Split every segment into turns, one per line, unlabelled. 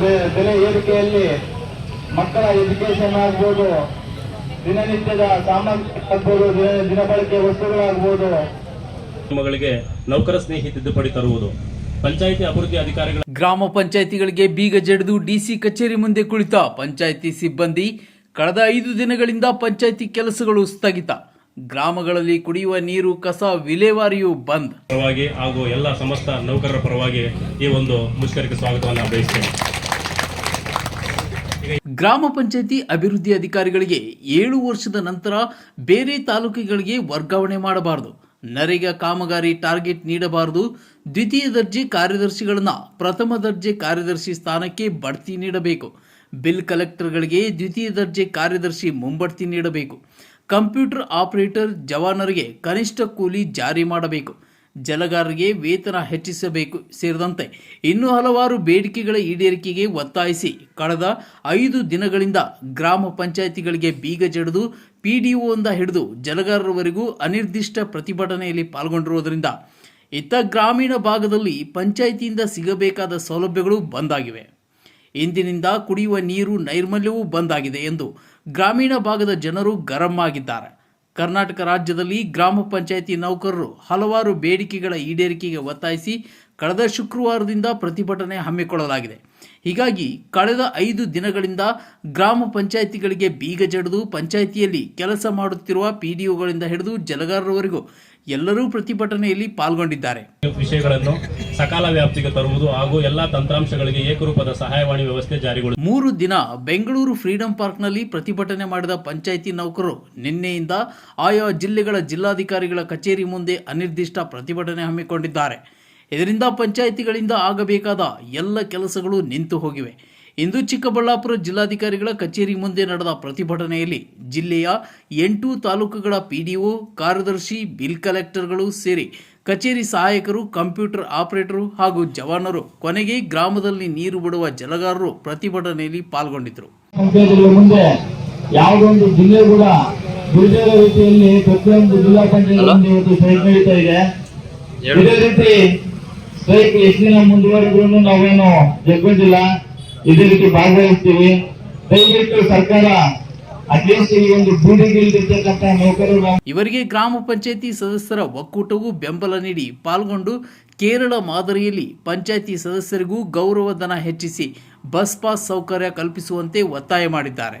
ಬೆ- ಬೆಲೆ ಏರಿಕೆಯಲ್ಲಿ ಮಕ್ಕಳ ಎಜುಕೇಶನ್ ಆಗ್ಬೋದು ದಿನನಿತ್ಯದ ಸಾಮಗ್ರಿ ಆಗ್ಬೋದು ದಿನ ದಿನಬಳಕೆ ವಸ್ತುಗಳಾಗ್ಬೋದು.
ಮಗಳಿಗೆ ನೌಕರ ಸ್ನೇಹಿ ತಿದ್ದುಪಡಿ ತರುವುದು. ಪಂಚಾಯಿತಿ ಅಭಿವೃದ್ಧಿ ಅಧಿಕಾರಿಗಳ
ಗ್ರಾಮ ಪಂಚಾಯಿತಿಗಳಿಗೆ ಬೀಗ ಜಡಿದು ಡಿಸಿ ಕಚೇರಿ ಮುಂದೆ ಕುಳಿತ ಪಂಚಾಯಿತಿ ಸಿಬ್ಬಂದಿ ಕಳೆದ ಐದು ದಿನಗಳಿಂದ ಪಂಚಾಯಿತಿ ಕೆಲಸಗಳು ಸ್ಥಗಿತ. ಗ್ರಾಮಗಳಲ್ಲಿ ಕುಡಿಯುವ ನೀರು ಕಸ ವಿಲೇವಾರಿಯು ಬಂದ್.
ಪರವಾಗಿ ಹಾಗೂ ಎಲ್ಲ ಸಮಸ್ತ ನೌಕರರ ಪರವಾಗಿ ಈ ಒಂದು ಮುಷ್ಕರಕ್ಕೆ ಸ್ವಾಗತವನ್ನು ಬಯಸ್ತೇನೆ
ಗ್ರಾಮ ಪಂಚಾಯಿತಿ ಅಭಿವೃದ್ಧಿ ಅಧಿಕಾರಿಗಳಿಗೆ ಏಳು ವರ್ಷದ ನಂತರ ಬೇರೆ ತಾಲೂಕುಗಳಿಗೆ ವರ್ಗಾವಣೆ ಮಾಡಬಾರದು. ನರೇಗಾ ಕಾಮಗಾರಿ ಟಾರ್ಗೆಟ್ ನೀಡಬಾರದು. ದ್ವಿತೀಯ ದರ್ಜೆ ಕಾರ್ಯದರ್ಶಿಗಳನ್ನ ಪ್ರಥಮ ದರ್ಜೆ ಕಾರ್ಯದರ್ಶಿ ಸ್ಥಾನಕ್ಕೆ ಬಡ್ತಿ ನೀಡಬೇಕು. ಬಿಲ್ ಕಲೆಕ್ಟರ್ಗಳಿಗೆ ದ್ವಿತೀಯ ದರ್ಜೆ ಕಾರ್ಯದರ್ಶಿ ಮುಂಬಡ್ತಿ ನೀಡಬೇಕು. ಕಂಪ್ಯೂಟರ್ ಆಪರೇಟರ್ ಜವಾನರಿಗೆ ಕನಿಷ್ಠ ಕೂಲಿ ಜಾರಿ ಮಾಡಬೇಕು. ಜಲಗಾರರಿಗೆ ವೇತನ ಹೆಚ್ಚಿಸಬೇಕು ಸೇರಿದಂತೆ ಇನ್ನೂ ಹಲವಾರು ಬೇಡಿಕೆಗಳ ಈಡೇರಿಕೆಗೆ ಒತ್ತಾಯಿಸಿ ಕಳೆದ ಐದು ದಿನಗಳಿಂದ ಗ್ರಾಮ ಪಂಚಾಯಿತಿಗಳಿಗೆ ಬೀಗ ಜಡಿದು ಪಿಡಿಒಯಿಂದ ಹಿಡಿದು ಜಲಗಾರರವರೆಗೂ ಅನಿರ್ದಿಷ್ಟ ಪ್ರತಿಭಟನೆಯಲ್ಲಿ ಪಾಲ್ಗೊಂಡಿರುವುದರಿಂದ ಇತ್ತ ಗ್ರಾಮೀಣ ಭಾಗದಲ್ಲಿ ಪಂಚಾಯಿತಿಯಿಂದ ಸಿಗಬೇಕಾದ ಸೌಲಭ್ಯಗಳು ಬಂದಾಗಿವೆ. ಇಂದಿನಿಂದ ಕುಡಿಯುವ ನೀರು ನೈರ್ಮಲ್ಯವೂ ಬಂದಾಗಿದೆ ಎಂದು ಗ್ರಾಮೀಣ ಭಾಗದ ಜನರು ಗರಂ ಆಗಿದ್ದಾರೆ. ಕರ್ನಾಟಕ ರಾಜ್ಯದಲ್ಲಿ ಗ್ರಾಮ ಪಂಚಾಯಿತಿ ನೌಕರರು ಹಲವಾರು ಬೇಡಿಕೆಗಳ ಈಡೇರಿಕೆಗೆ ಒತ್ತಾಯಿಸಿ ಕಳೆದ ಶುಕ್ರವಾರದಿಂದ ಪ್ರತಿಭಟನೆ ಹಮ್ಮಿಕೊಳ್ಳಲಾಗಿದೆ. ಹೀಗಾಗಿ ಕಳೆದ ಐದು ದಿನಗಳಿಂದ ಗ್ರಾಮ ಪಂಚಾಯಿತಿಗಳಿಗೆ ಬೀಗ ಜಡಿದು ಪಂಚಾಯಿತಿಯಲ್ಲಿ ಕೆಲಸ ಮಾಡುತ್ತಿರುವ ಪಿಡಿಒಗಳಿಂದ ಹಿಡಿದು ಜಲಗಾರರವರೆಗೂ ಎಲ್ಲರೂ ಪ್ರತಿಭಟನೆಯಲ್ಲಿ ಪಾಲ್ಗೊಂಡಿದ್ದಾರೆ.
ವಿಷಯಗಳನ್ನು ಸಕಾಲ ವ್ಯಾಪ್ತಿಗೆ ತರುವುದು ಹಾಗೂ ಎಲ್ಲ ತಂತ್ರಾಂಶಗಳಿಗೆ ಏಕರೂಪದ ಸಹಾಯವಾಣಿ ವ್ಯವಸ್ಥೆ ಜಾರಿಗೊಳಿಸುವುದು
ಮೂರು ದಿನ ಬೆಂಗಳೂರು ಫ್ರೀಡಂ ಪಾರ್ಕ್ನಲ್ಲಿ ಪ್ರತಿಭಟನೆ ಮಾಡಿದ ಪಂಚಾಯಿತಿ ನೌಕರರು ನಿನ್ನೆಯಿಂದ ಆಯಾ ಜಿಲ್ಲೆಗಳ ಜಿಲ್ಲಾಧಿಕಾರಿಗಳ ಕಚೇರಿ ಮುಂದೆ ಅನಿರ್ದಿಷ್ಟ ಪ್ರತಿಭಟನೆ ಹಮ್ಮಿಕೊಂಡಿದ್ದಾರೆ. ಇದರಿಂದ ಪಂಚಾಯಿತಿಗಳಿಂದ ಆಗಬೇಕಾದ ಎಲ್ಲ ಕೆಲಸಗಳು ನಿಂತು ಹೋಗಿವೆ. ಇಂದು ಚಿಕ್ಕಬಳ್ಳಾಪುರ ಜಿಲ್ಲಾಧಿಕಾರಿಗಳ ಕಚೇರಿ ಮುಂದೆ ನಡೆದ ಪ್ರತಿಭಟನೆಯಲ್ಲಿ ಜಿಲ್ಲೆಯ ಎಂಟು ತಾಲೂಕುಗಳ ಪಿಡಿಒ ಕಾರ್ಯದರ್ಶಿ ಬಿಲ್ ಕಲೆಕ್ಟರ್ಗಳು ಸೇರಿ ಕಚೇರಿ ಸಹಾಯಕರು ಕಂಪ್ಯೂಟರ್ ಆಪರೇಟರು ಹಾಗೂ ಜವಾನರು ಕೊನೆಗೆ ಗ್ರಾಮದಲ್ಲಿ ನೀರು ಬಿಡುವ ಜಲಗಾರರು ಪ್ರತಿಭಟನೆಯಲ್ಲಿ ಪಾಲ್ಗೊಂಡಿದ್ದರು.
ಮುಂದೆ ಯಾವುದೊಂದು ಜಿಲ್ಲೆ ಕೂಡ ದುರ್ಜಯ ರೀತಿಯಲ್ಲಿ ಪ್ರತಿಯೊಂದು ಜಿಲ್ಲಾ ಪಂಚಾಯತ್ ಮುಂದೆ ಇವತ್ತು ಸ್ಟ್ರೈಕ್ ನಡೀತಾ ಇದೆ. ಇದೇ ರೀತಿ ಸ್ಟ್ರೈಕ್ ಎಷ್ಟು ದಿನ ಮುಂದುವರೆದ್ರು ನಾವೇನು ಜಗ್ಗೋದಿಲ್ಲ ಇದೇ ರೀತಿ ಭಾಗವಹಿಸ್ತೀವಿ. ದಯವಿಟ್ಟು ಸರ್ಕಾರ
ಇವರಿಗೆ ಗ್ರಾಮ ಪಂಚಾಯಿತಿ ಸದಸ್ಯರ ಒಕ್ಕೂಟವು ಬೆಂಬಲ ನೀಡಿ ಪಾಲ್ಗೊಂಡು ಕೇರಳ ಮಾದರಿಯಲ್ಲಿ ಪಂಚಾಯಿತಿ ಸದಸ್ಯರಿಗೂ ಗೌರವಧನ ಹೆಚ್ಚಿಸಿ ಬಸ್ ಪಾಸ್ ಸೌಕರ್ಯ ಕಲ್ಪಿಸುವಂತೆ ಒತ್ತಾಯ ಮಾಡಿದ್ದಾರೆ.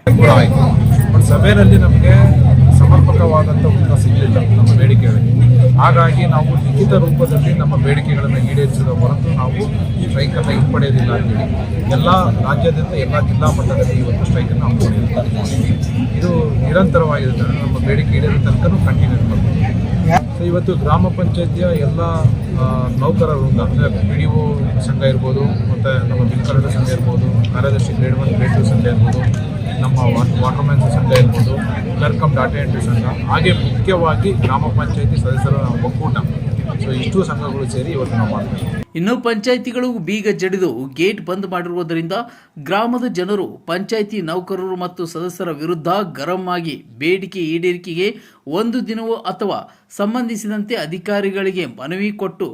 ಸಭೆಯಲ್ಲಿ ನಮಗೆ ಸಮರ್ಪಕವಾದಂಥ ಉತ್ತರ ಸಿಗಲಿಲ್ಲ. ನಮ್ಮ ಬೇಡಿಕೆಗಳಿಗೆ ಹಾಗಾಗಿ ನಾವು ಲಿಖಿತ ರೂಪದಲ್ಲಿ ನಮ್ಮ ಬೇಡಿಕೆಗಳನ್ನು ಈಡೇರಿಸಿದ ಹೊರತು ನಾವು ಈ ಸ್ಟ್ರೈಕನ್ನು ಹಿಂಪಡೆಯೋದಿಲ್ಲ ಅಂತೇಳಿ ಎಲ್ಲ ರಾಜ್ಯಾದ್ಯಂತ ಎಲ್ಲ ಜಿಲ್ಲಾ ಮಟ್ಟದಲ್ಲಿ ಇವತ್ತು ಸ್ಟ್ರೈಕನ್ನು ಹಮ್ಮಿಕೊಂಡಿರ್ತಾರೆ ಇದು ನಿರಂತರವಾಗಿರುತ್ತೆ ನಮ್ಮ ಬೇಡಿಕೆ ಈಡೇರಿದ ತನಕನೂ ಕಂಟಿನ್ಯೂ ಮಾಡ್ತೀವಿ. ಇವತ್ತು ಗ್ರಾಮ ಪಂಚಾಯತಿಯ ಎಲ್ಲ ನೌಕರರು ಅಂದರೆ ಪಿ ಡಿ ಒ ಸಂಘ ಇರ್ಬೋದು, ಮತ್ತು ನಮ್ಮ ಬಿಲ್ಕರಣ ಸಂಘ ಇರ್ಬೋದು, ಕಾರ್ಯದರ್ಶಿ ಗ್ರೇಡ್ ಒನ್ ಗ್ರೇಡ್ ಟು ಸಂಘ ಇರ್ಬೋದು ನಮ್ಮ ವಾಟರ್ ಮ್ಯಾನ್ ಸಂಘ ಇರ್ಬೋದು ಕರ್ಕಮ್ ಕಮ್ ಡಾಟಾ ಎಂಟ್ರಿ ಸಂಘ ಹಾಗೆ ಮುಖ್ಯವಾಗಿ ಗ್ರಾಮ ಪಂಚಾಯತಿ ಸದಸ್ಯರ ಒಕ್ಕೂಟ. ಸೊ ಇಷ್ಟು ಸಂಘಗಳು ಸೇರಿ ಇವತ್ತು ನಾವು ಮಾಡ್ತೀವಿ.
ಇನ್ನು ಪಂಚಾಯಿತಿಗಳು ಬೀಗ ಜಡಿದು ಗೇಟ್ ಬಂದ್ ಮಾಡಿರುವುದರಿಂದ ಗ್ರಾಮದ ಜನರು, ಪಂಚಾಯಿತಿ ನೌಕರರು ಮತ್ತು ಸದಸ್ಯರ ವಿರುದ್ಧ ಗರಂ ಆಗಿ ಬೇಡಿಕೆ ಈಡೇರಿಕೆಗೆ ಒಂದು ದಿನವೋ ಅಥವಾ ಸಂಬಂಧಿಸಿದಂತೆ ಅಧಿಕಾರಿಗಳಿಗೆ ಮನವಿ ಕೊಟ್ಟು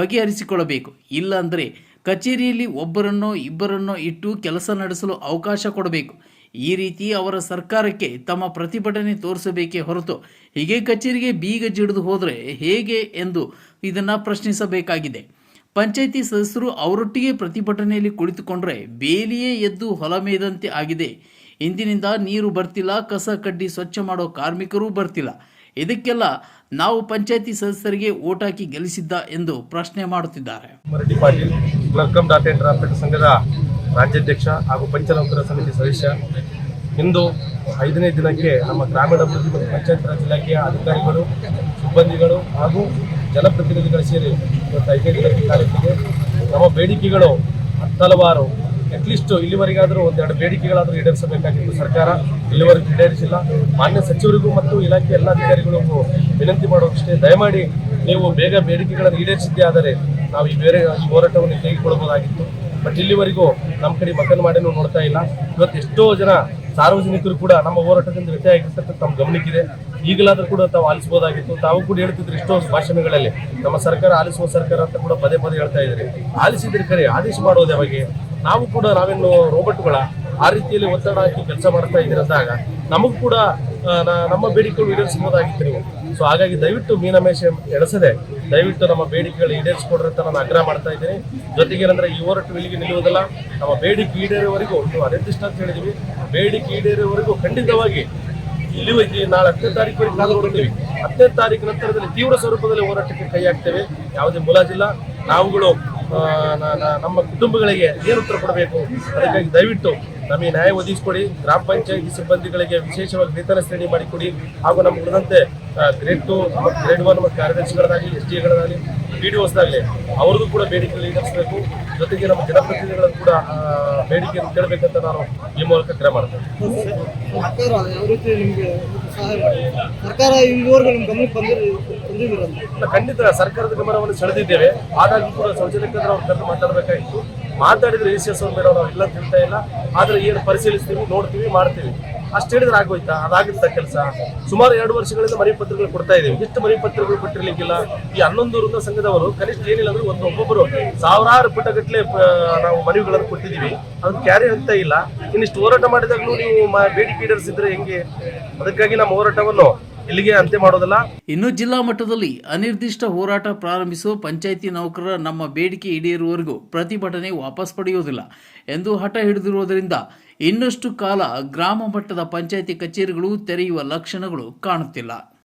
ಬಗೆಹರಿಸಿಕೊಳ್ಳಬೇಕು. ಇಲ್ಲಾಂದರೆ ಕಚೇರಿಯಲ್ಲಿ ಒಬ್ಬರನ್ನೋ ಇಬ್ಬರನ್ನೋ ಇಟ್ಟು ಕೆಲಸ ನಡೆಸಲು ಅವಕಾಶ ಕೊಡಬೇಕು. ಈ ರೀತಿ ಅವರ ಸರ್ಕಾರಕ್ಕೆ ತಮ್ಮ ಪ್ರತಿಭಟನೆ ತೋರಿಸಬೇಕೇ ಹೊರತು ಹೀಗೆ ಕಚೇರಿಗೆ ಬೀಗ ಜಿಡಿದು ಹೋದರೆ ಹೇಗೆ ಎಂದು ಇದನ್ನು ಪ್ರಶ್ನಿಸಬೇಕಾಗಿದೆ. ಪಂಚಾಯಿತಿ ಸದಸ್ಯರು ಅವರೊಟ್ಟಿಗೆ ಪ್ರತಿಭಟನೆಯಲ್ಲಿ ಕುಳಿತುಕೊಂಡ್ರೆ ಬೇಲಿಯೇ ಎದ್ದು ಹೊಲ ಮೇದಂತೆ ಆಗಿದೆ. ಇಂದಿನಿಂದ ನೀರು ಬರ್ತಿಲ್ಲ, ಕಸ ಕಡ್ಡಿ ಸ್ವಚ್ಛ ಮಾಡೋ ಕಾರ್ಮಿಕರೂ ಬರ್ತಿಲ್ಲ. ಇದಕ್ಕೆಲ್ಲ ನಾವು ಪಂಚಾಯಿತಿ ಸದಸ್ಯರಿಗೆ ಓಟ್ ಹಾಕಿ ಗೆಲ್ಲಿಸಿದ್ದ ಎಂದು ಪ್ರಶ್ನೆ ಮಾಡುತ್ತಿದ್ದಾರೆ.
ರಾಜ್ಯಾಧ್ಯಕ್ಷ ಹಾಗೂ ಪಂಚನೌಕರ ಸಮಿತಿ ಸದಸ್ಯ. ಇಂದು ಐದನೇ ದಿನಕ್ಕೆ ನಮ್ಮ ಗ್ರಾಮೀಣಾಭಿವೃದ್ಧಿ ಮತ್ತು ಪಂಚಾಯತ್ ರಾಜ್ ಇಲಾಖೆಯ ಅಧಿಕಾರಿಗಳು, ಸಿಬ್ಬಂದಿಗಳು ಹಾಗೂ ಜನಪ್ರತಿನಿಧಿಗಳು ಸೇರಿ ಇವತ್ತು ಐದನೇ ದಿನಕ್ಕೆ ಕಾರ್ಯಕ್ರಮಕ್ಕೆ ನಮ್ಮ ಬೇಡಿಕೆಗಳು ಹತ್ತಲವಾರು. ಅಟ್ಲೀಸ್ಟ್ ಇಲ್ಲಿವರೆಗಾದರೂ ಒಂದೆರಡು ಬೇಡಿಕೆಗಳಾದರೂ ಈಡೇರಿಸಬೇಕಾಗಿತ್ತು ಸರ್ಕಾರ. ಇಲ್ಲಿವರೆಗೂ ಈಡೇರಿಸಿಲ್ಲ. ಮಾನ್ಯ ಸಚಿವರಿಗೂ ಮತ್ತು ಇಲಾಖೆ ಎಲ್ಲ ಅಧಿಕಾರಿಗಳಿಗೂ ವಿನಂತಿ ಮಾಡೋದಷ್ಟೇ ದಯಮಾಡಿ ನೀವು ಬೇಗ ಬೇಡಿಕೆಗಳನ್ನು ಈಡೇರಿಸಿದ್ದೇ ಆದರೆ ನಾವು ಈ ಬೇರೆ ಹೋರಾಟವನ್ನು ತೆಗೆದುಕೊಳ್ಳಬಹುದಾಗಿತ್ತು. ಬಟ್ ಇಲ್ಲಿವರೆಗೂ ನಮ್ಮ ಕಡೆ ಮಕ್ಕಳು ಮಾಡಿ ನೋಡ್ತಾ ಇಲ್ಲ. ಇವತ್ತು ಎಷ್ಟೋ ಜನ ಸಾರ್ವಜನಿಕರು ಕೂಡ ನಮ್ಮ ಹೋರಾಟದಿಂದ ವ್ಯತ್ಯಾಗಿರ್ತಕ್ಕಂಥ ತಮ್ಮ ಗಮನಕ್ಕಿದೆ. ಈಗಲಾದರೂ ಕೂಡ ತಾವು ಆಲಿಸಬಹುದಾಗಿತ್ತು ತಾವು ಕೂಡ ಹೇಳ್ತಿದ್ರು ಎಷ್ಟೋ ಭಾಷಣಗಳಲ್ಲಿ. ನಮ್ಮ ಸರ್ಕಾರ ಆಲಿಸುವ ಸರ್ಕಾರ ಅಂತ ಕೂಡ ಪದೇ ಪದೇ ಹೇಳ್ತಾ ಇದ್ದಾರೆ. ಆಲಿಸಿದ್ರೆ ಕರೆ, ಆದೇಶ ಮಾಡೋದು ಯಾವಾಗ? ನಾವು ಕೂಡ ನಾವೇನು ರೋಬೋಟ್ಗಳ ಆ ರೀತಿಯಲ್ಲಿ ಒತ್ತಡ ಹಾಕಿ ಕೆಲಸ ಮಾಡ್ತಾ ಇದ್ದೀರ ಅಂದಾಗ ನಮಗೂ ಕೂಡ ನಮ್ಮ ಬೇಡಿಕೆಗಳು ಈಡೇರಿಸಬಹುದಾಗಿತ್ತು ನೀವು. ಸೊ ಹಾಗಾಗಿ ದಯವಿಟ್ಟು ಮೀನಮೇಷ ಎಣಿಸದೆ ದಯವಿಟ್ಟು ನಮ್ಮ ಬೇಡಿಕೆಗಳು ಈಡೇರಿಸಿಕೊಡ್ರಿ ಅಂತ ನಾನು ಆಗ್ರಹ ಮಾಡ್ತಾ ಇದ್ದೀನಿ. ಜೊತೆಗೆ ಏನಂದ್ರೆ ಈ ಹೋರಾಟ ಇಲ್ಲಿಗೆ ನಿಲ್ಲುವುದಿಲ್ಲ, ನಮ್ಮ ಬೇಡಿಕೆ ಈಡೇರುವವರೆಗೂ, ನೀವು ಅನಿರ್ದಿಷ್ಟ ಅಂತ ಹೇಳಿದೀವಿ. ಬೇಡಿಕೆ ಈಡೇರುವವರೆಗೂ ಖಂಡಿತವಾಗಿ ಇಲ್ಲಿ ಹೋಗಿ ನಾಳೆ ಹತ್ತನೇ ತಾರೀಕು ನೋಡ್ತೀವಿ ಹತ್ತನೇ ತಾರೀಕು ನಂತರದಲ್ಲಿ ತೀವ್ರ ಸ್ವರೂಪದಲ್ಲಿ ಹೋರಾಟಕ್ಕೆ ಕೈ ಹಾಕ್ತೇವೆ. ಯಾವುದೇ ಮುಲಾಜಿಲ್ಲ. ನಾವುಗಳು ನಮ್ಮ ಕುಟುಂಬಗಳಿಗೆ ಏನು ಉತ್ತರ ಕೊಡಬೇಕು? ಅದಕ್ಕಾಗಿ ದಯವಿಟ್ಟು ನಮಗೆ ನ್ಯಾಯ ಒದಗಿಸಿಕೊಡಿ ಗ್ರಾಮ ಪಂಚಾಯಿತಿ ಸಿಬ್ಬಂದಿಗಳಿಗೆ ವಿಶೇಷವಾಗಿ ವೇತನ ಶ್ರೇಣಿ ಮಾಡಿಕೊಡಿ ಹಾಗೂ ನಮ್ಮ ಉಳಿದಂತೆ ಗ್ರೇಡ್ ಟು ಗ್ರೇಡ್ ಒನ್ ಮತ್ತು ಕಾರ್ಯದರ್ಶಿಗಳದಾಗಲಿ ಎಸ್ ಎಗಳಾಗಲಿ ಪಿ ಡಿ ಒಸ್ದಾಗಲಿ ಅವ್ರಿಗೂ ಕೂಡ ಬೇಡಿಕೆಗಳು ಈಡೇರಿಸಬೇಕು. ಜೊತೆಗೆ ನಮ್ಮ ಜನಪ್ರತಿನಿಧಿಗಳನ್ನು ಕೂಡ ಬೇಡಿಕೆಯನ್ನು ಕೇಳಬೇಕಂತ ನಾನು ಈ ಮೂಲಕ ಕರೆ ಮಾಡ್ತೇನೆ.
ನಿಮಗೆ
ಖಂಡಿತ ಸರ್ಕಾರದ ಗಮನವನ್ನು ಸೆಳೆದಿದ್ದೇವೆ. ಹಾಗಾಗಿ ಕೂಡ ಸೌಜನ್ಯಕ್ಕೆ ಅವ್ರ ಕರೆದು ಮಾತಾಡಬೇಕಾಗಿತ್ತು. ಮಾತಾಡಿದ್ರೆ ಎಸ್ ಎಸ್ ಮೇಡಮ್ ನಾವು ಇಲ್ಲ ತಿಳ್ತಾ ಇಲ್ಲ. ಆದ್ರೆ ಏನು ಪರಿಶೀಲಿಸ್ತೀವಿ, ನೋಡ್ತೀವಿ, ಮಾಡ್ತೀವಿ. ಅಷ್ಟು ಹೇಳಿದ್ರೆ ಆಗೋಯ್ತಾ? ಅದಾಗಿದ್ದ ಕೆಲಸ. ಸುಮಾರು ಎರಡು ವರ್ಷಗಳಿಂದ ಮನೆ ಪತ್ರಗಳು ಕೊಡ್ತಾ ಇದ್ದೀವಿ. ಎಷ್ಟು ಮನೆ ಪತ್ರಗಳು ಕೊಟ್ಟಿರ್ಲಿಕ್ಕಿಲ್ಲ. ಈ ಹನ್ನೊಂದು ವೃಂದ ಸಂಘದವರು ಕನಿಷ್ಠ ಏನಿಲ್ಲ ಅಂದ್ರೆ ಒಂದು ಒಬ್ಬೊಬ್ಬರು ಸಾವಿರಾರು ಪುಟಗಟ್ಟಲೆ ನಾವು ಮನವಿಗಳನ್ನು ಕೊಟ್ಟಿದ್ದೀವಿ. ಅದು ಕ್ಯಾರಿ ಆಗ್ತಾ ಇಲ್ಲ. ಇನ್ನಿಷ್ಟು ಹೋರಾಟ ಮಾಡಿದಾಗಲೂ ನೀವು ಬೇಡಿಕೆ ಈಡೇರಿಸಿದ್ರೆ ಹೆಂಗೆ? ಅದಕ್ಕಾಗಿ ನಮ್ಮ ಹೋರಾಟವನ್ನು ಇಲ್ಲಿಗೆ ಅಂತ್ಯ ಮಾಡೋದಿಲ್ಲ?
ಇನ್ನು ಜಿಲ್ಲಾ ಮಟ್ಟದಲ್ಲಿ ಅನಿರ್ದಿಷ್ಟ ಹೋರಾಟ ಪ್ರಾರಂಭಿಸುವ ಪಂಚಾಯಿತಿ ನೌಕರರ ನಮ್ಮ ಬೇಡಿಕೆ ಈಡೇರುವವರೆಗೂ ಪ್ರತಿಭಟನೆ ವಾಪಸ್ ಪಡೆಯುವುದಿಲ್ಲ ಎಂದು ಹಠ ಹಿಡಿದಿರುವುದರಿಂದ ಇನ್ನಷ್ಟು ಕಾಲ ಗ್ರಾಮ ಮಟ್ಟದ ಪಂಚಾಯಿತಿ ಕಚೇರಿಗಳು ತೆರೆಯುವ ಲಕ್ಷಣಗಳು ಕಾಣುತ್ತಿಲ್ಲ.